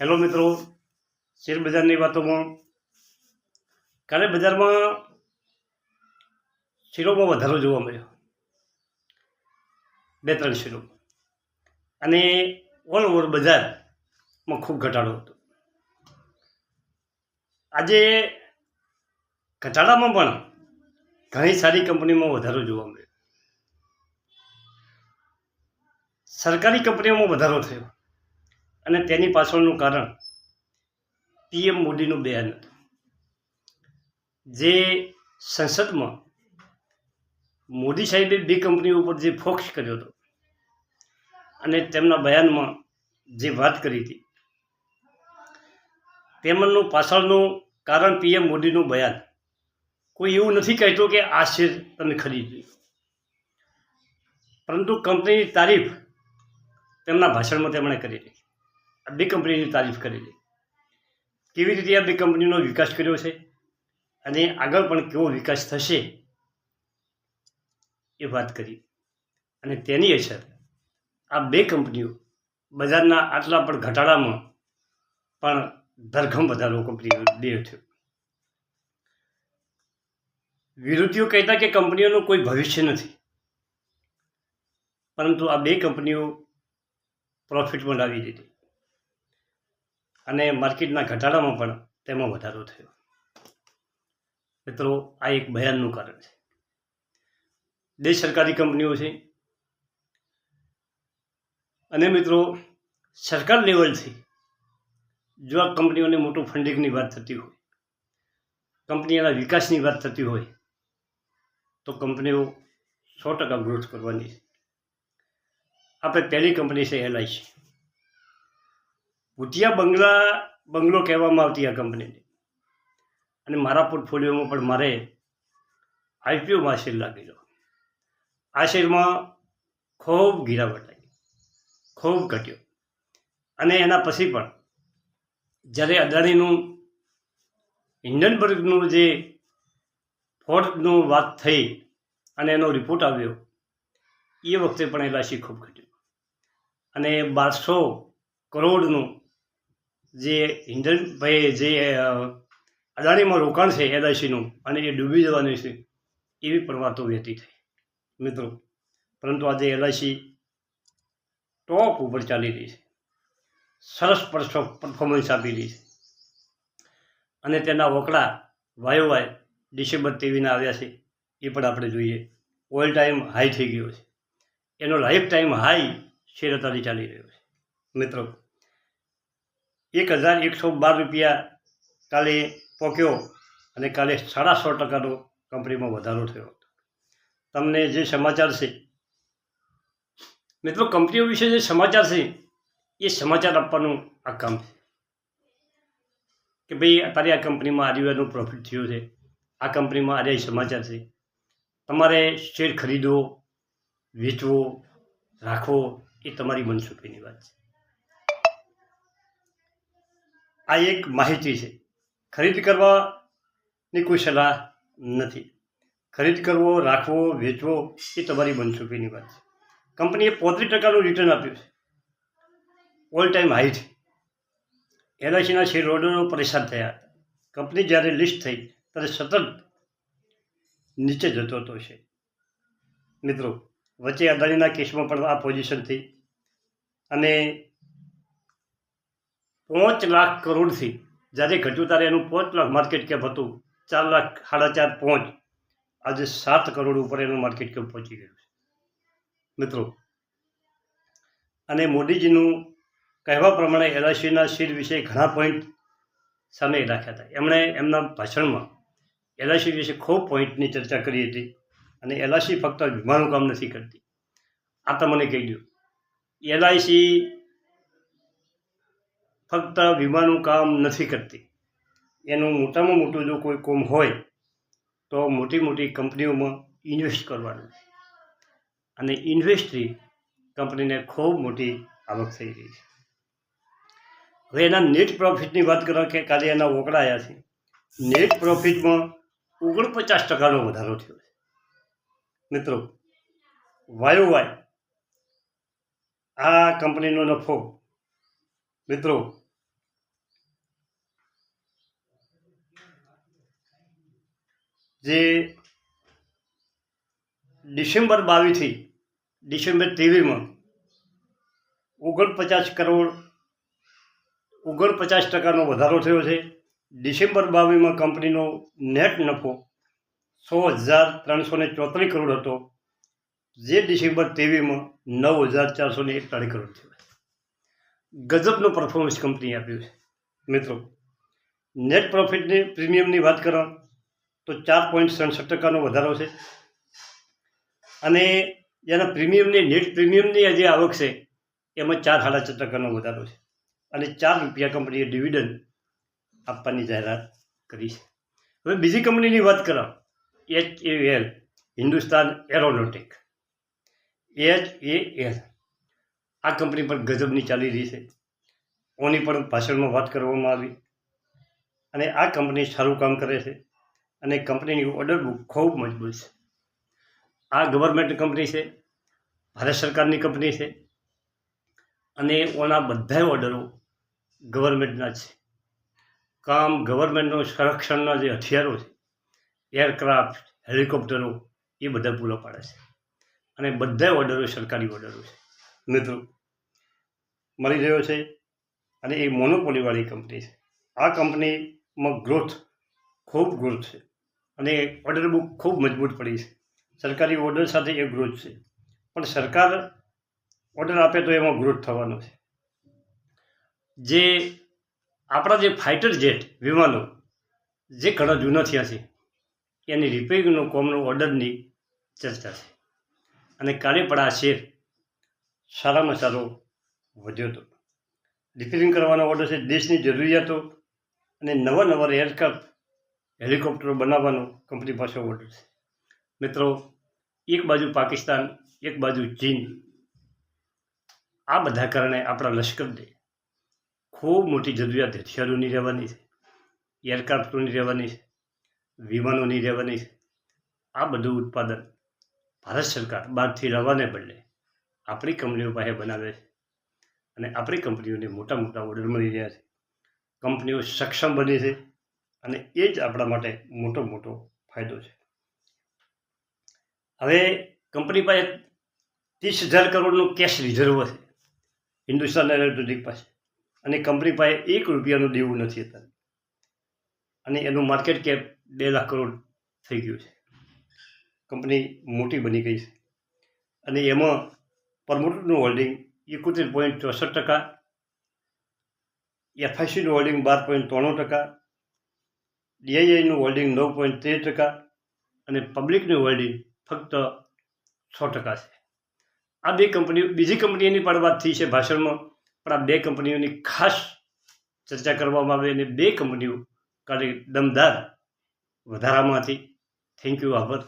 Hello મિત્રો, share બજારની વાતોમાં કાલે બજારમાં શેરોમાં વધારો જોવા મળ્યો. બે ત્રણ શેરો. અને ઓલ ઓવર બજારમાં ખૂબ ઘટાડો હતો. આજે ઘટાડામાં પણ ઘણી સારી કંપનીમાં વધારો જોવા મળ્યો. સરકારી કંપનીઓમાં વધારો થયો. અને તેની પાછળનું કારણ પીએમ મોદીનું બયાન હતું. જે સંસદમાં મોદી સાહેબે બી કંપની ઉપર જે ફોક્સ કર્યો હતો અને તેમના બયાનમાં જે વાત કરી હતી, તેમનું પાછળનું કારણ પીએમ મોદીનું બયાન. કોઈ એવું નથી કહેતો કે આ શેર તમે ખરીદ્યું. પરંતુ કંપનીની તારીફ તેમના ભાષણમાં તેમણે કરી હતી. બે કંપનીની તારીફ કરી છે. કેવી રીતે આ બે કંપનીનો વિકાસ કર્યો છે અને આગળ પણ કેવો વિકાસ થશે એ વાત કરી. અને તેની અસર આ બે કંપનીઓ બજારના આટલા પણ ઘટાડામાં પણ ધરખમ વધારો કંપનીઓ બે થયો. વિરોધીઓ કહેતા કે કંપનીઓનું કોઈ ભવિષ્ય નથી. પરંતુ આ બે કંપનીઓ પ્રોફિટમાં લાવી દીધી અને માર્કેટના ઘટાડામાં પણ તેમાં વધારો થયો. મિત્રો, આ એક બયાનનું કારણ છે. બે સરકારી કંપનીઓ છે. અને મિત્રો, સરકાર લેવલથી જો આ કંપનીઓને મોટું ફંડિંગની વાત થતી હોય, કંપનીઓના વિકાસની વાત થતી હોય, તો કંપનીઓ સો ટકા ગ્રોથ કરવાની છે. આપણે પહેલી કંપની છે એલઆઈસી ભૂતિયા બંગલા, બંગલો કહેવામાં આવતી આ કંપનીને અને મારા પોર્ટફોલિયોમાં પણ મારે આઈપીઓમાં શેર લાગેલો આ શેરમાં ખૂબ ગિરાવટ આવી ખૂબ ઘટ્યો. અને એના પછી પણ જ્યારે અદાણીનું હિન્ડનબર્ગનું જે ફોર્ટનું વાત થઈ અને એનો રિપોર્ટ આવ્યો, એ વખતે પણ એલઆઈસી ખૂબ ઘટ્યું. અને બારસો કરોડનું જે હિન્ડનભાઈ જે અદાણીમાં રોકાણ છે એલઆઈસીનું અને એ ડૂબી જવાનું છે, એવી પણ વાતો વહેતી થઈ મિત્રો. પરંતુ આજે એલઆઈસી ટોપ ઉપર ચાલી રહી છે. સરસ પરફોર્મન્સ આપી રહી છે. અને તેના વકડા વાયો વાય ડિસેમ્બર તેવીના આવ્યા છે, એ પણ આપણે જોઈએ. ઓઇલ ટાઈમ હાઈ થઈ ગયો છે. એનો લાઈફ ટાઈમ હાઈ શેર અત્યારે ચાલી રહ્યો છે. મિત્રો એક હજાર એકસો બાર રૂપિયા કાલે પોક્યો અને કાલે સાડા સો ટકાનો કંપનીમાં વધારો થયો તમને જે સમાચાર છે, મિત્રો કંપનીઓ વિશે જે સમાચાર છે, એ સમાચાર આપવાનું આ કામ છે. કે ભાઈ, અત્યારે આ કંપનીમાં આર્યુઆઈનું પ્રોફિટ થયું છે. આ કંપનીમાં આજે સમાચાર છે, તમારે શેર ખરીદવો વેચવો રાખવો એ તમારી મનસુખીની વાત છે. આ એક માહિતી છે. ખરીદ કરવાની કોઈ સલાહ નથી. ખરીદ કરવો, રાખવો, વેચવો એ તમારી મનસુખીની વાત છે. કંપનીએ પોત્રીસ ટકાનું રિટર્ન આપ્યું છે. ઓલ ટાઈમ હાઈ છે. એલઆઈસીના શેર હોલ્ડરો પરેશાન થયા હતા. કંપની જ્યારે લિસ્ટ થઈ ત્યારે સતત નીચે જતો હતો છે. મિત્રો, વચ્ચે અદાણીના કેસમાં પણ આ પોઝિશન થઈ અને પાંચ લાખ કરોડથી. જ્યારે ઘટ્યું ત્યારે એનું પાંચ લાખ માર્કેટ કેપ હતું. ચાર લાખ, સાડા ચાર, પાંચ. આજે સાત કરોડ ઉપર એનું માર્કેટ કેપ પહોંચી ગયું છે. મિત્રો, અને મોદીજીનું કહેવા પ્રમાણે એલઆઈસીના શેર વિશે ઘણા પોઈન્ટ સામે રાખ્યા હતા. એમણે એમના ભાષણમાં એલઆઈસી વિશે ખૂબ પોઈન્ટની ચર્ચા કરી હતી અને એલઆઈસી ફક્ત વીમાનું કામ નથી કરતી. આ તમને કહી દઉં એલઆઈસી ફક્ત વીમાનું કામ નથી કરતી. એનું મોટામાં મોટું જો કોઈ કોમ હોય, તો મોટી મોટી કંપનીઓમાં ઇન્વેસ્ટ કરવાનું. અને ઇન્વેસ્ટથી કંપનીને ખૂબ મોટી આવક થઈ રહી છે. હવે એના નેટ પ્રોફિટની વાત કરો કે કાલે એના ઓકળા છે. નેટ પ્રોફિટમાં ઓગણપચાસ ટકાનો વધારો થયો છે. મિત્રો વાયો વાય આ કંપનીનો નફો મિત્રો. જે ડિસેમ્બર બાવીસથી, ડિસેમ્બર ત્રેવીસમાં ઓગણપચાસ કરોડ, ઓગણપચાસ ટકાનો વધારો થયો છે. ડિસેમ્બર બાવીસમાં કંપનીનો નેટ નફો સો હજાર ત્રણસો ચોત્રીસ કરોડ હતો. જે ડિસેમ્બર ત્રેવીસમાં નવ હજાર ચારસો ને એકતાળીસ કરોડ થયો. ગજબનો પરફોર્મન્સ કંપની આપ્યું છે. મિત્રો નેટ પ્રોફિટની પ્રીમિયમની વાત કરો, તો ચાર પોઈન્ટ સડસઠ ટકાનો વધારો છે. અને જેના પ્રીમિયમની નેટ પ્રીમિયમની જે આવક છે, એમાં ચાર સાડા ચાર ટકાનો વધારો છે. અને ચાર રૂપિયા કંપનીએ ડિવિડન્ડ આપવાની જાહેરાત કરી છે. હવે બીજી કંપનીની વાત કરો H A L Hindustan aeronautic H A L આ કંપની પણ ગજબની ચાલી રહી છે. ઓની પણ ભાષણમાં વાત કરવામાં આવી. અને આ કંપની સારું કામ કરે છે અને કંપનીની ઓર્ડર બુક ખૂબ મજબૂત છે. આ ગવર્મેન્ટ કંપની છે, ભારત સરકારની કંપની છે અને ઓના બધા ઓર્ડરો ગવર્મેન્ટના છે. કામ ગવર્મેન્ટનો સંરક્ષણના જે હથિયારો છે એરક્રાફ્ટ હેલિકોપ્ટરો એ બધા પૂરા પાડે છે. અને બધા ઓર્ડરો સરકારી ઓર્ડરો છે. મિત્રો મળી રહ્યો છે અને એ મોનોપોલીવાળી કંપની છે. આ કંપનીમાં ગ્રોથ ખૂબ ગ્રોથ છે અને ઓર્ડર બુક ખૂબ મજબૂત પડી છે. સરકારી ઓર્ડર સાથે એ ગ્રોથ છે. પણ સરકાર ઓર્ડર આપે તો એમાં ગ્રોથ થવાનો છે. જે આપણા જે ફાઇટર જેટ વિમાનો, જે ઘણા જૂના થયા છે, એની રિપેરિંગનો કોમનો ઓર્ડરની ચર્ચા છે. અને કાલે પણ આ શેર સારામાં સારો વધ્યો હતો. રિપેરિંગ કરવાનો ઓર્ડર છે, દેશની જરૂરિયાતો અને નવા નવા એરક્રાફ્ટ હેલિકોપ્ટરો બનાવવાનો કંપની પાસે ઓર્ડર છે. મિત્રો, એક બાજુ પાકિસ્તાન, એક બાજુ ચીન. આ બધા કારણે આપણા લશ્કરને ખૂબ મોટી જરૂરિયાત હથિયારોની રહેવાની છે એરક્રાફ્ટોની રહેવાની છે, વિમાનોની રહેવાની છે. આ બધું ઉત્પાદન ભારત સરકાર બહારથી લાવવાને બદલે આપણી કંપનીઓ પાસે બનાવે છે. અને આપણી કંપનીઓને મોટા મોટા ઓર્ડર મળી રહ્યા છે. કંપનીઓ સક્ષમ બની છે અને એ જ આપણા માટે મોટો મોટો ફાયદો છે. હવે કંપની પાસે ત્રીસ હજાર કરોડનું કેશ રિઝર્વ છે. હિન્દુસ્તાન એરોનોટિક પાસે. અને કંપની પાસે એક રૂપિયાનું દેવું નથી અત્યારે. અને એનું માર્કેટ કેપ બે લાખ કરોડ થઈ ગયું છે. કંપની મોટી બની ગઈ છે. અને એમાં પ્રમોટરનું હોલ્ડિંગ એકોતેર પોઈન્ટ ચોસઠ ટકા એફઆઈસીનું હોલ્ડિંગ બાર પોઈન્ટ ત્રાણું ટકા ડીઆઈઆઈનું હોલ્ડિંગ નવ પોઈન્ટ તેર ટકા અને પબ્લિકનું હોલ્ડિંગ ફક્ત છ ટકા છે. આ બે કંપનીઓ બીજી કંપનીઓની પણ વાત થઈ છે ભાષણમાં, પણ આ બે કંપનીઓની ખાસ ચર્ચા કરવામાં આવે અને બે કંપનીઓ કાલે દમદાર વધારામાં હતી થેન્ક યુ આભાર.